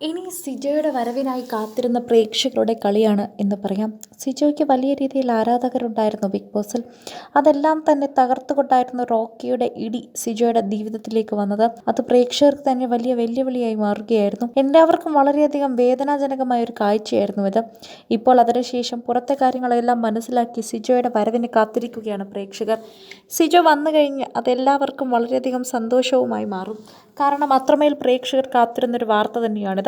ഇനി സിജോയുടെ വരവിനായി കാത്തിരുന്ന പ്രേക്ഷകരുടെ കളിയാണ് എന്ന് പറയാം. സിജോയ്ക്ക് വലിയ രീതിയിൽ ആരാധകരുണ്ടായിരുന്നു ബിഗ് ബോസിൽ. അതെല്ലാം തന്നെ തകർത്തുകൊണ്ടായിരുന്നു റോക്കിയുടെ ഇടി സിജോയുടെ ജീവിതത്തിലേക്ക് വന്നത്. അത് പ്രേക്ഷകർക്ക് തന്നെ വലിയ വെല്ലുവിളിയായി മാറുകയായിരുന്നു. എല്ലാവർക്കും വളരെയധികം വേദനാജനകമായ ഒരു കാഴ്ചയായിരുന്നു ഇത്. ഇപ്പോൾ അതിനുശേഷം പുറത്തെ കാര്യങ്ങളെല്ലാം മനസ്സിലാക്കി സിജോയുടെ വരവിന് കാത്തിരിക്കുകയാണ് പ്രേക്ഷകർ. സിജോ വന്നു കഴിഞ്ഞ് അതെല്ലാവർക്കും വളരെയധികം സന്തോഷവുമായി മാറും. കാരണം അത്രമേൽ പ്രേക്ഷകർ കാത്തിരുന്നൊരു വാർത്ത തന്നെയാണിത്.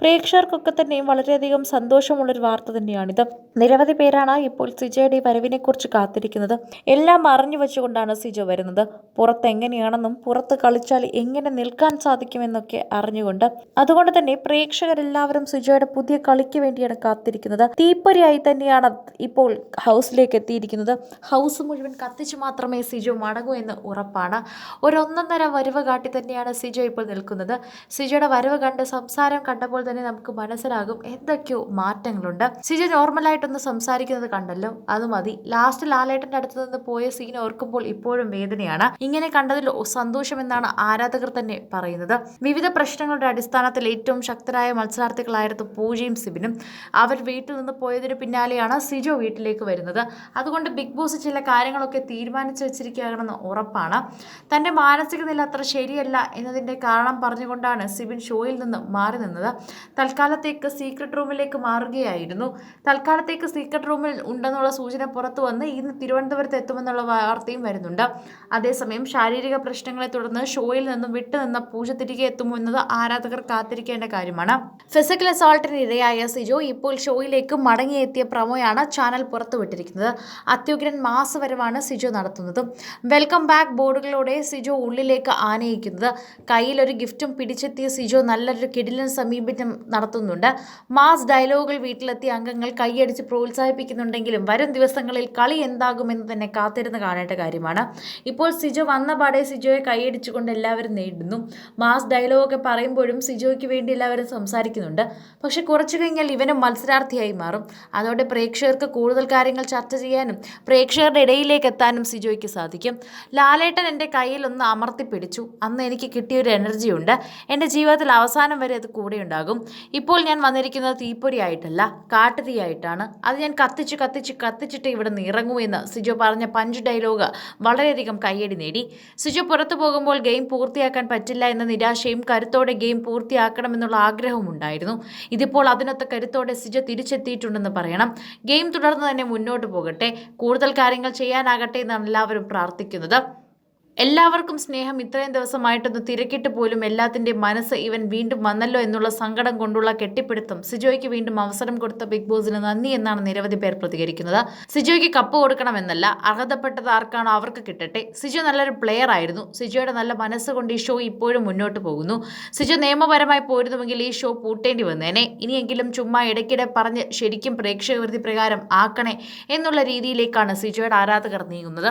പ്രേക്ഷകർക്കൊക്കെ തന്നെയും വളരെയധികം സന്തോഷമുള്ളൊരു വാർത്ത തന്നെയാണിത്. നിരവധി പേരാണ് ഇപ്പോൾ സിജോയുടെ വരവിനെക്കുറിച്ച് കാത്തിരിക്കുന്നത്. എല്ലാം അറിഞ്ഞു വെച്ചുകൊണ്ടാണ് സിജോ വരുന്നത്. പുറത്ത് എങ്ങനെയാണെന്നും പുറത്ത് കളിച്ചാൽ എങ്ങനെ നിൽക്കാൻ സാധിക്കുമെന്നൊക്കെ അറിഞ്ഞുകൊണ്ട്. അതുകൊണ്ട് തന്നെ പ്രേക്ഷകരെല്ലാവരും സിജോയുടെ പുതിയ കളിക്ക് വേണ്ടിയാണ് കാത്തിരിക്കുന്നത്. തീപ്പൊരിയായി തന്നെയാണ് ഇപ്പോൾ ഹൗസിലേക്ക് എത്തിയിരിക്കുന്നത്. ഹൗസ് മുഴുവൻ കത്തിച്ചു മാത്രമേ സിജോ മടങ്ങൂ എന്ന് ഉറപ്പാണ്. ഒരു ഒന്നൊന്നര വരവ് കാട്ടി തന്നെയാണ് സിജോ ഇപ്പോൾ നിൽക്കുന്നത്. സിജോയുടെ വരവ് കണ്ട് സംസാരം കണ്ടപ്പോൾ തന്നെ നമുക്ക് മനസ്സിലാകും എന്തൊക്കെയോ മാറ്റങ്ങളുണ്ട്. സിജ നോർമലായിട്ടൊന്ന് സംസാരിക്കുന്നത് കണ്ടല്ലോ. അത് മതി. ലാസ്റ്റ് ലാലേട്ടന്റെ അടുത്ത് നിന്ന് പോയ സീൻ ഓർക്കുമ്പോൾ ഇപ്പോഴും വേദനയാണ്. ഇങ്ങനെ കണ്ടതിൽ സന്തോഷം എന്നാണ് ആരാധകർ തന്നെ പറയുന്നത്. വിവിധ പ്രശ്നങ്ങളുടെ അടിസ്ഥാനത്തിൽ ഏറ്റവും ശക്തരായ മത്സരാർത്ഥികളായിരുന്നു പൂജയും സിബിനും. അവർ വീട്ടിൽ നിന്ന് പോയതിന് പിന്നാലെയാണ് സിജോ വീട്ടിലേക്ക് വരുന്നത്. അതുകൊണ്ട് ബിഗ് ബോസ് ചില കാര്യങ്ങളൊക്കെ തീരുമാനിച്ചു വെച്ചിരിക്കുകയാണെന്ന് ഉറപ്പാണ്. തന്റെ മാനസിക നില അത്ര ശരിയല്ല എന്നതിന്റെ കാരണം പറഞ്ഞുകൊണ്ടാണ് സിബിൻ ഷോയിൽ നിന്ന് മാറി നിന്നത്. തൽക്കാലത്തേക്ക് സീക്രട്ട് റൂമിലേക്ക് മാറുകയായിരുന്നു. തൽക്കാലത്തേക്ക് സീക്രട്ട് റൂമിൽ ഉണ്ടെന്നുള്ള സൂചന പുറത്തു വന്ന് ഇന്ന് തിരുവനന്തപുരത്ത് എത്തുമെന്നുള്ള വാർത്തയും വരുന്നുണ്ട്. അതേസമയം ശാരീരിക പ്രശ്നങ്ങളെ തുടർന്ന് ഷോയിൽ നിന്നും വിട്ടുനിന്ന പൂജ തിരികെ എത്തുമോ എന്നത് ആരാധകർ കാത്തിരിക്കേണ്ട കാര്യമാണ്. ഫിസിക്കൽ അസോൾട്ടിന് ഇരയായ സിജോ ഇപ്പോൾ ഷോയിലേക്ക് മടങ്ങിയെത്തിയ പ്രമോയാണ് ചാനൽ പുറത്തുവിട്ടിരിക്കുന്നത്. അത്യുഗ്രൻ മാസവരവാണ് സിജോ നടത്തുന്നത്. വെൽക്കം ബാക്ക് ബോർഡുകളോടെ സിജോ ഉള്ളിലേക്ക് ആനയിക്കുന്നത്. കയ്യിൽ ഒരു ഗിഫ്റ്റും പിടിച്ചെത്തിയ സിജോ നല്ലൊരു കിടിലൻ സമീപനം നടത്തുന്നുണ്ട്. മാസ് ഡയലോഗുകൾ വീട്ടിലെത്തിയ അംഗങ്ങൾ കൈയടിച്ച് പ്രോത്സാഹിപ്പിക്കുന്നുണ്ടെങ്കിലും വരും ദിവസങ്ങളിൽ കളി എന്താകുമെന്ന് തന്നെ കാത്തിരുന്ന് കാണേണ്ട കാര്യമാണ്. ഇപ്പോൾ സിജോ വന്ന പാടെ സിജോയെ കൈയടിച്ചുകൊണ്ട് എല്ലാവരും നേടുന്നു മാസ് ഡയലോഗൊക്കെ പറയുമ്പോഴും സിജോയ്ക്ക് വേണ്ടി എല്ലാവരും സംസാരിക്കുന്നുണ്ട്. പക്ഷെ കുറച്ചു കഴിഞ്ഞാൽ ഇവനും മത്സരാർത്ഥിയായി മാറും. അതോടെ പ്രേക്ഷകർക്ക് കൂടുതൽ കാര്യങ്ങൾ ചർച്ച ചെയ്യാനും പ്രേക്ഷകരുടെ ഇടയിലേക്ക് എത്താനും സിജോയ്ക്ക് സാധിക്കും. ലാലേട്ടൻ എന്റെ കയ്യിൽ ഒന്ന് അമർത്തി പിടിച്ചു അന്ന് എനിക്ക് കിട്ടിയൊരു എനർജി ഉണ്ട് എന്റെ ജീവിതത്തിൽ അവസാനം വരെ അത് കൂടെ ഉണ്ടാകും ഇപ്പോൾ ഞാൻ വന്നിരിക്കുന്നത് തീപ്പൊരി ആയിട്ടല്ല കാട്ടുതീയായിട്ടാണ്. അത് ഞാൻ കത്തിച്ച് കത്തിച്ച് കത്തിച്ചിട്ട് ഇവിടെ നിന്ന് ഇറങ്ങൂ സിജോ പറഞ്ഞ പഞ്ച് ഡയലോഗ് വളരെയധികം കയ്യടി നേടി. സിജോ പുറത്തു പോകുമ്പോൾ ഗെയിം പൂർത്തിയാക്കാൻ പറ്റില്ല എന്ന നിരാശയും കരുത്തോടെ ഗെയിം പൂർത്തിയാക്കണമെന്നുള്ള ആഗ്രഹവും ഉണ്ടായിരുന്നു. ഇതിപ്പോൾ അതിനൊത്ത കരുത്തോടെ സിജോ തിരിച്ചെത്തിയിട്ടുണ്ടെന്ന് പറയണം. ഗെയിം തുടർന്ന് തന്നെ മുന്നോട്ട് പോകട്ടെ. കൂടുതൽ കാര്യങ്ങൾ ചെയ്യാനാകട്ടെ എന്നാണ് എല്ലാവരും പ്രാർത്ഥിക്കുന്നത്. എല്ലാവർക്കും സ്നേഹം. ഇത്രയും ദിവസമായിട്ടൊന്ന് തിരക്കിട്ട് പോലും എല്ലാത്തിന്റെ മനസ്സ് ഇവൻ വീണ്ടും വന്നല്ലോ എന്നുള്ള സങ്കടം കൊണ്ടുള്ള കെട്ടിപ്പിടുത്തം സിജോയ്ക്ക് വീണ്ടും അവസരം കൊടുത്ത ബിഗ് ബോസിന് നന്ദി എന്നാണ് നിരവധി പേർ പ്രതികരിക്കുന്നത്. സിജോയ്ക്ക് കപ്പ് കൊടുക്കണമെന്നല്ല അർഹതപ്പെട്ടത് ആർക്കാണോ അവർക്ക് കിട്ടട്ടെ. സിജോ നല്ലൊരു പ്ലെയർ ആയിരുന്നു. സിജോയുടെ നല്ല മനസ്സുകൊണ്ട് ഈ ഷോ ഇപ്പോഴും മുന്നോട്ട് പോകുന്നു. സിജോ നിയമപരമായി പോരുന്നുവെങ്കിൽ ഈ ഷോ പൂട്ടേണ്ടി വന്നേനെ. ഇനിയെങ്കിലും ചുമ്മാ ഇടയ്ക്കിടെ പറഞ്ഞ് ശരിക്കും പ്രേക്ഷകവൃത്തി പ്രകാരം ആക്കണേ എന്നുള്ള രീതിയിലേക്കാണ് സിജോയുടെ ആരാധകർ നീങ്ങുന്നത്.